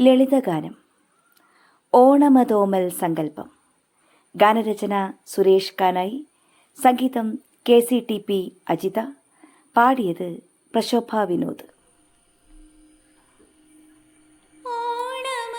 ലളിതഗാനം. ഓണമതോമൽ സങ്കല്പം. ഗാനരചന സുരേഷ് കാനായി. സംഗീതം K C T P Ajitha. പാടിയത് പ്രശോഭ വിനോദ്. ഓണമതോമൽ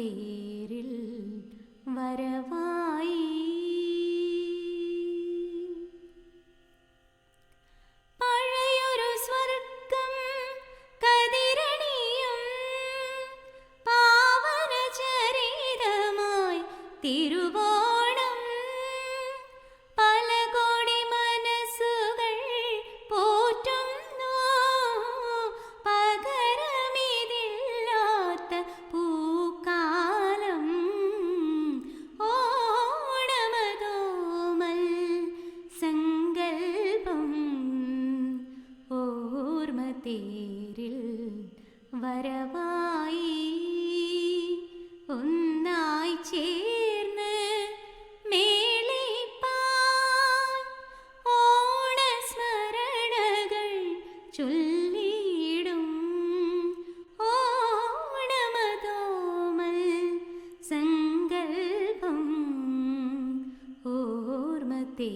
ഓർമ്മത്തേരിൽ വരവായി. പഴയൊരു കതിരണിയും തിരുവോണം ഓർമ്മത്തേരിൽ വരവായി. ഒന്നായി ചേർന്ന് മേളിപ്പാൻ ഓണസ്മരണകൾ ഓണമതോമൽ സങ്കൽപ്പം ഓർമ്മത്തേ